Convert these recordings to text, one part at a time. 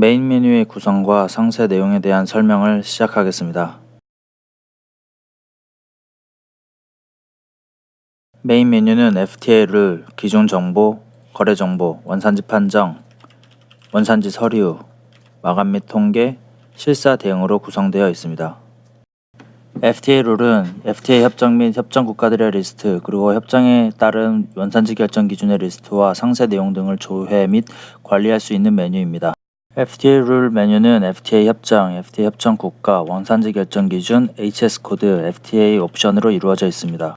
메인 메뉴의 구성과 상세 내용에 대한 설명을 시작하겠습니다. 메인 메뉴는 FTA 룰, 기준 정보, 거래 정보, 원산지 판정, 원산지 서류, 마감 및 통계, 실사 대응으로 구성되어 있습니다. FTA 룰은 FTA 협정 및 협정 국가들의 리스트 그리고 협정에 따른 원산지 결정 기준의 리스트와 상세 내용 등을 조회 및 관리할 수 있는 메뉴입니다. FTA 룰 메뉴는 FTA 협정, FTA 협정 국가, 원산지 결정 기준, HS 코드, FTA 옵션으로 이루어져 있습니다.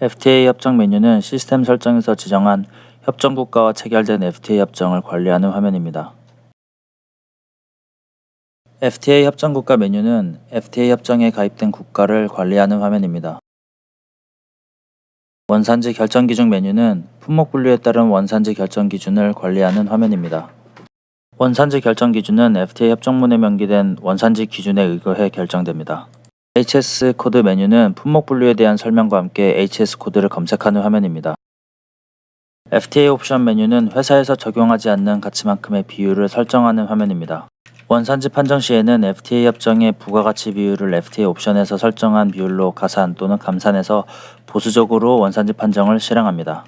FTA 협정 메뉴는 시스템 설정에서 지정한 협정 국가와 체결된 FTA 협정을 관리하는 화면입니다. FTA 협정 국가 메뉴는 FTA 협정에 가입된 국가를 관리하는 화면입니다. 원산지 결정 기준 메뉴는 품목 분류에 따른 원산지 결정 기준을 관리하는 화면입니다. 원산지 결정 기준은 FTA 협정문에 명기된 원산지 기준에 의거해 결정됩니다. HS 코드 메뉴는 품목 분류에 대한 설명과 함께 HS 코드를 검색하는 화면입니다. FTA 옵션 메뉴는 회사에서 적용하지 않는 가치만큼의 비율을 설정하는 화면입니다. 원산지 판정 시에는 FTA 협정의 부가가치 비율을 FTA 옵션에서 설정한 비율로 가산 또는 감산해서 보수적으로 원산지 판정을 실행합니다.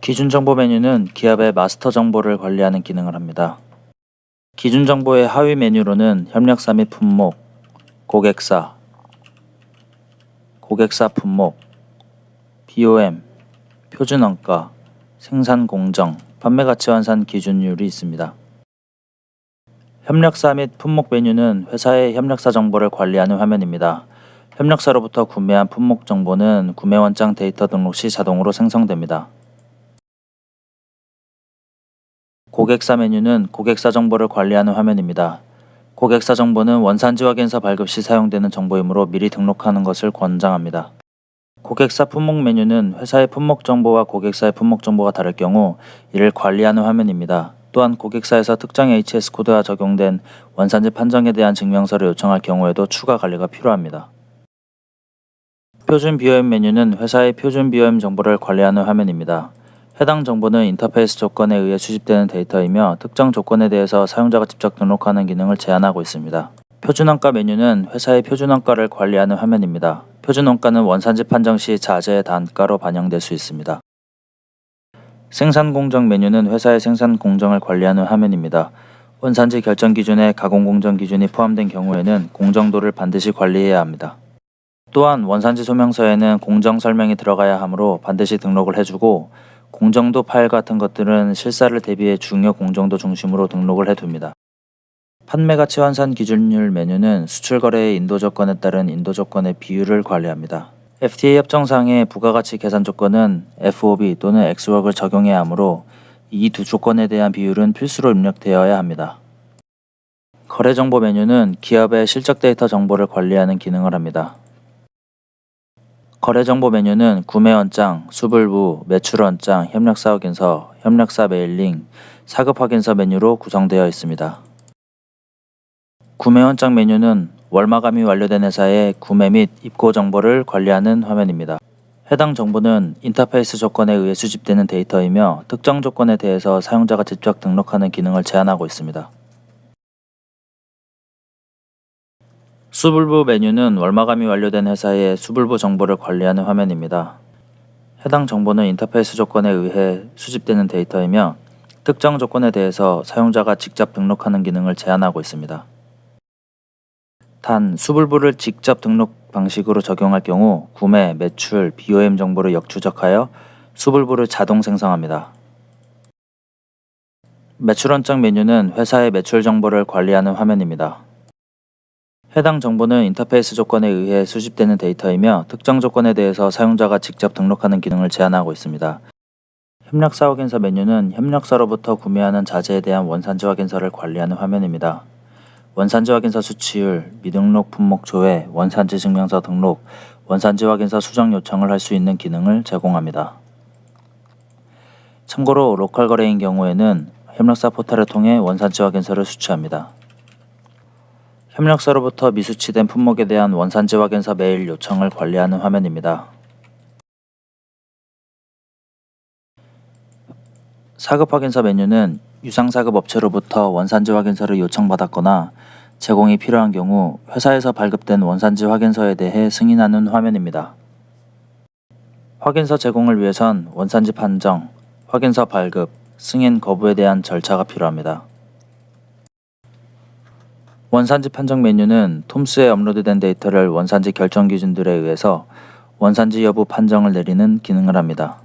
기준 정보 메뉴는 기업의 마스터 정보를 관리하는 기능을 합니다. 기준 정보의 하위 메뉴로는 협력사 및 품목, 고객사, 고객사 품목, BOM, 표준 원가, 생산 공정, 판매 가치 환산 기준율이 있습니다. 협력사 및 품목 메뉴는 회사의 협력사 정보를 관리하는 화면입니다. 협력사로부터 구매한 품목 정보는 구매 원장 데이터 등록 시 자동으로 생성됩니다. 고객사 메뉴는 고객사 정보를 관리하는 화면입니다. 고객사 정보는 원산지 확인서 발급 시 사용되는 정보이므로 미리 등록하는 것을 권장합니다. 고객사 품목 메뉴는 회사의 품목 정보와 고객사의 품목 정보가 다를 경우 이를 관리하는 화면입니다. 또한 고객사에서 특정 HS 코드가 적용된 원산지 판정에 대한 증명서를 요청할 경우에도 추가 관리가 필요합니다. 표준 BOM 메뉴는 회사의 표준 BOM 정보를 관리하는 화면입니다. 해당 정보는 인터페이스 조건에 의해 수집되는 데이터이며 특정 조건에 대해서 사용자가 직접 등록하는 기능을 제한하고 있습니다. 표준원가 메뉴는 회사의 표준원가를 관리하는 화면입니다. 표준원가는 원산지 판정 시 자재의 단가로 반영될 수 있습니다. 생산 공정 메뉴는 회사의 생산 공정을 관리하는 화면입니다. 원산지 결정 기준에 가공 공정 기준이 포함된 경우에는 공정도를 반드시 관리해야 합니다. 또한 원산지 소명서에는 공정 설명이 들어가야 하므로 반드시 등록을 해주고 공정도 파일 같은 것들은 실사를 대비해 중요 공정도 중심으로 등록을 해둡니다. 판매 가치 환산 기준율 메뉴는 수출 거래의 인도 조건에 따른 인도 조건의 비율을 관리합니다. FTA 협정상의 부가가치 계산 조건은 FOB 또는 엑스웍을 적용해야 하므로 이 두 조건에 대한 비율은 필수로 입력되어야 합니다. 거래 정보 메뉴는 기업의 실적 데이터 정보를 관리하는 기능을 합니다. 거래 정보 메뉴는 구매 원장, 수불부, 매출 원장, 협력사 확인서, 협력사 메일링, 사급 확인서 메뉴로 구성되어 있습니다. 구매 원장 메뉴는 월마감이 완료된 회사의 구매 및 입고 정보를 관리하는 화면입니다. 해당 정보는 인터페이스 조건에 의해 수집되는 데이터이며 특정 조건에 대해서 사용자가 직접 등록하는 기능을 제한하고 있습니다. 수불부 메뉴는 월마감이 완료된 회사의 수불부 정보를 관리하는 화면입니다. 해당 정보는 인터페이스 조건에 의해 수집되는 데이터이며 특정 조건에 대해서 사용자가 직접 등록하는 기능을 제한하고 있습니다. 단, 수불부를 직접 등록 방식으로 적용할 경우 구매, 매출, BOM 정보를 역추적하여 수불부를 자동 생성합니다. 매출 원장 메뉴는 회사의 매출 정보를 관리하는 화면입니다. 해당 정보는 인터페이스 조건에 의해 수집되는 데이터이며 특정 조건에 대해서 사용자가 직접 등록하는 기능을 제한하고 있습니다. 협력사 확인서 메뉴는 협력사로부터 구매하는 자재에 대한 원산지 확인서를 관리하는 화면입니다. 원산지 확인서 수치율, 미등록 품목 조회, 원산지 증명서 등록, 원산지 확인서 수정 요청을 할 수 있는 기능을 제공합니다. 참고로 로컬 거래인 경우에는 협력사 포털을 통해 원산지 확인서를 수취합니다. 협력사로부터 미수치된 품목에 대한 원산지 확인서 메일 요청을 관리하는 화면입니다. 사급 확인서 메뉴는 유상 사급 업체로부터 원산지 확인서를 요청받았거나 제공이 필요한 경우 회사에서 발급된 원산지 확인서에 대해 승인하는 화면입니다. 확인서 제공을 위해선 원산지 판정, 확인서 발급, 승인 거부에 대한 절차가 필요합니다. 원산지 판정 메뉴는 톰스에 업로드된 데이터를 원산지 결정 기준들에 의해서 원산지 여부 판정을 내리는 기능을 합니다.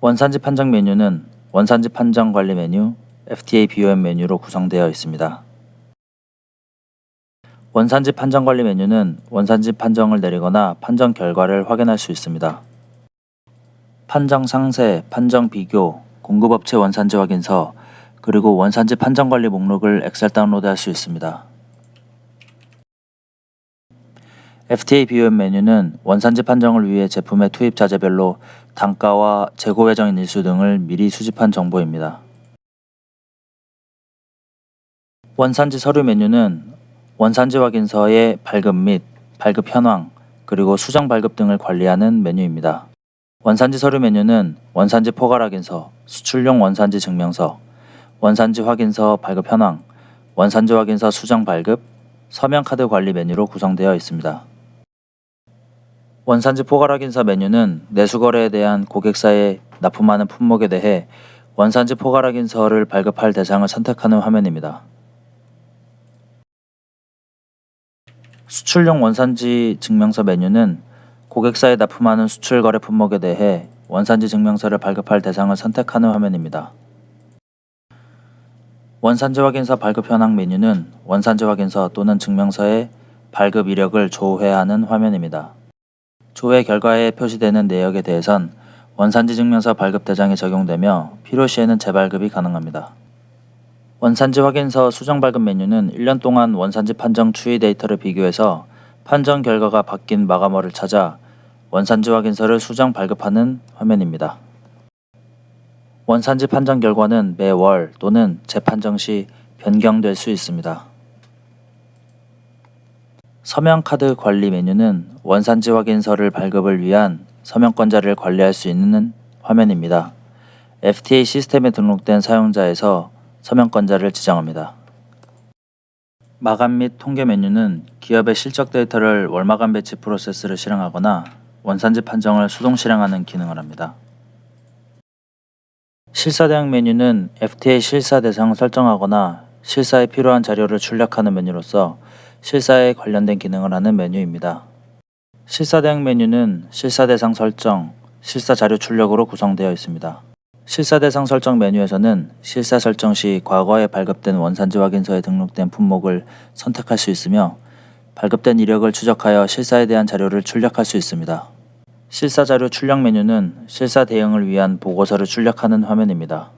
원산지 판정 메뉴는 원산지 판정 관리 메뉴, FTA BOM 메뉴로 구성되어 있습니다. 원산지 판정 관리 메뉴는 원산지 판정을 내리거나 판정 결과를 확인할 수 있습니다. 판정 상세, 판정 비교, 공급업체 원산지 확인서, 그리고 원산지 판정 관리 목록을 엑셀 다운로드할 수 있습니다. FTA BOM 메뉴는 원산지 판정을 위해 제품의 투입 자재별로 단가와 재고 예정인 일수 등을 미리 수집한 정보입니다. 원산지 서류 메뉴는 원산지 확인서의 발급 및 발급 현황, 그리고 수정 발급 등을 관리하는 메뉴입니다. 원산지 서류 메뉴는 원산지 포괄 확인서, 수출용 원산지 증명서, 원산지 확인서 발급 현황, 원산지 확인서 수정 발급, 서명 카드 관리 메뉴로 구성되어 있습니다. 원산지 포괄 확인서 메뉴는 내수 거래에 대한 고객사의 납품하는 품목에 대해 원산지 포괄 확인서를 발급할 대상을 선택하는 화면입니다. 수출용 원산지 증명서 메뉴는 고객사에 납품하는 수출 거래 품목에 대해 원산지 증명서를 발급할 대상을 선택하는 화면입니다. 원산지 확인서 발급 현황 메뉴는 원산지 확인서 또는 증명서의 발급 이력을 조회하는 화면입니다. 조회 결과에 표시되는 내역에 대해선 원산지 증명서 발급 대장이 적용되며 필요시에는 재발급이 가능합니다. 원산지 확인서 수정 발급 메뉴는 1년 동안 원산지 판정 추이 데이터를 비교해서 판정 결과가 바뀐 마감월을 찾아 원산지 확인서를 수정 발급하는 화면입니다. 원산지 판정 결과는 매월 또는 재판정 시 변경될 수 있습니다. 서명 카드 관리 메뉴는 원산지 확인서를 발급을 위한 서명권자를 관리할 수 있는 화면입니다. FTA 시스템에 등록된 사용자에서 서명권자를 지정합니다. 마감 및 통계 메뉴는 기업의 실적 데이터를 월마감 배치 프로세스를 실행하거나 원산지 판정을 수동 실행하는 기능을 합니다. 실사 대응 메뉴는 FTA 실사 대상을 설정하거나 실사에 필요한 자료를 출력하는 메뉴로서 실사에 관련된 기능을 하는 메뉴입니다. 실사 대응 메뉴는 실사 대상 설정, 실사 자료 출력으로 구성되어 있습니다. 실사 대상 설정 메뉴에서는 실사 설정 시 과거에 발급된 원산지 확인서에 등록된 품목을 선택할 수 있으며 발급된 이력을 추적하여 실사에 대한 자료를 출력할 수 있습니다. 실사 자료 출력 메뉴는 실사 대응을 위한 보고서를 출력하는 화면입니다.